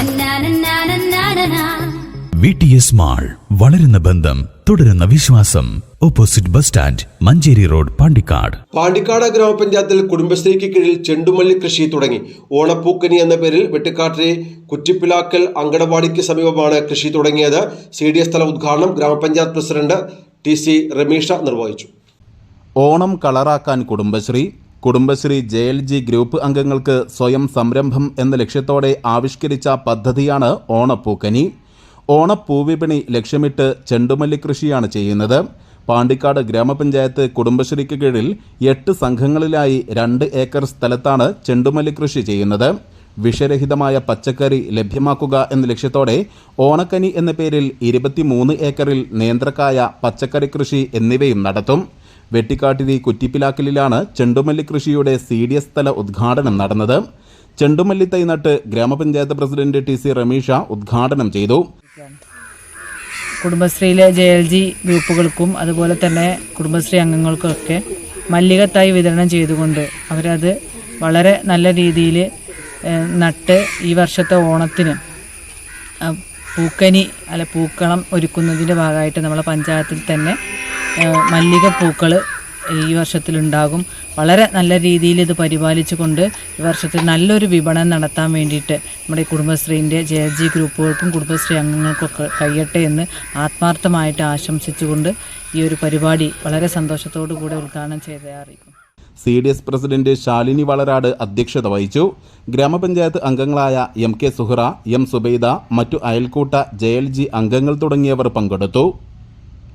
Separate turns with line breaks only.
നന്നാനന്നാനന്നാനനാ.
V T S mall വളരുന്ന ബന്ധം തുടരുന്ന വിശ്വാസം. Opposite bus stand Manjeri road Pandikkad.
Pandikkad ഗ്രാമപഞ്ചായത്തിൽ കുടുംബശ്രീക്ക് കീഴിൽ ചെണ്ടുമല്ലി കൃഷി തുടങ്ങി. ഓണപ്പൂക്കനി എന്ന പേരിൽ വെട്ടിക്കാട്ടിലെ കുറ്റിപ്പിലാക്കൽ അങ്കണവാടിക്ക് സമീപമാണ് കൃഷി തുടങ്ങിയത്. സി ഡി എസ് തല ഉദ്ഘാടനം ഗ്രാമപഞ്ചായത്ത് പ്രസിഡന്റ് ടി സി രമീഷ നിർവഹിച്ചു.
Onam കളറാക്കാൻ Kudumbashree Kudumbashree J L G group അംഗങ്ങൾക്ക് സ്വയം സംരംഭം എന്ന ലക്ഷ്യത്തോടെ ആവിഷ്കരിച്ച പദ്ധതിയാണ് ഓണപ്പൂക്കനി. ഓണപ്പൂവിപണി ലക്ഷ്യമിട്ട് ചെണ്ടുമല്ലി കൃഷിയാണ് ചെയ്യുന്നത്. പാണ്ടിക്കാട് ഗ്രാമപഞ്ചായത്ത് കുടുംബശ്രീക്ക് കീഴിൽ എട്ട് സംഘങ്ങളിലായി രണ്ട് ഏക്കർ സ്ഥലത്താണ് ചെണ്ടുമല്ലി കൃഷി ചെയ്യുന്നത്. വിഷരഹിതമായ പച്ചക്കറി ലഭ്യമാക്കുക എന്ന ലക്ഷ്യത്തോടെ ഓണക്കനി എന്ന പേരിൽ ഇരുപത്തിമൂന്ന് ഏക്കറിൽ നേന്ത്രക്കായ പച്ചക്കറി കൃഷി എന്നിവയും നടത്തും. വെട്ടിക്കാട്ടിരി കുറ്റിപ്പിലാക്കലിലാണ് ചെണ്ടുമല്ലി കൃഷിയുടെ സി ഡി എസ് തല ഉദ്ഘാടനം നടന്നത്. ചെണ്ടുമല്ലി തൈ നട്ട് ഗ്രാമപഞ്ചായത്ത് പ്രസിഡന്റ് ടി സി റമീഷ ഉദ്ഘാടനം ചെയ്തു.
കുടുംബശ്രീയിലെ ജെ എൽ ജി ഗ്രൂപ്പുകൾക്കും അതുപോലെ തന്നെ കുടുംബശ്രീ അംഗങ്ങൾക്കൊക്കെ മല്ലികത്തായി വിതരണം ചെയ്തുകൊണ്ട് അവരത് വളരെ നല്ല രീതിയിൽ നട്ട് ഈ വർഷത്തെ ഓണത്തിന് പൂക്കനി അല്ല പൂക്കളം ഒരുക്കുന്നതിന്റെ ഭാഗമായിട്ട് നമ്മളെ പഞ്ചായത്തിൽ തന്നെ ആ, മല്ലിക പൂക്കൾ ഈ വർഷത്തിലുണ്ടാകും. വളരെ നല്ല രീതിയിൽ ഇത് പരിപാലിച്ചുകൊണ്ട് ഈ വർഷത്തിൽ നല്ലൊരു വിപണനം നടത്താൻ വേണ്ടിയിട്ട് നമ്മുടെ കുടുംബശ്രീന്റെ ജെ ജി ഗ്രൂപ്പുകൾക്കും കുടുംബശ്രീ അംഗങ്ങൾക്കൊക്കെ കഴിയട്ടെ എന്ന് ആത്മാർത്ഥമായിട്ട് ആശംസിച്ചുകൊണ്ട് ഈ ഒരു പരിപാടി വളരെ സന്തോഷത്തോടു കൂടെ ഉദ്ഘാടനം ചെയ്തേ അറിയിക്കും
C D S president Shalini Valarad അധ്യക്ഷത വഹിച്ചു. ഗ്രാമപഞ്ചായത്ത് അംഗങ്ങളായ M K Suhra M Subaida മറ്റു അയൽക്കൂട്ട ജെ എൽ ജി അംഗങ്ങൾ തുടങ്ങിയവർ പങ്കെടുത്തു.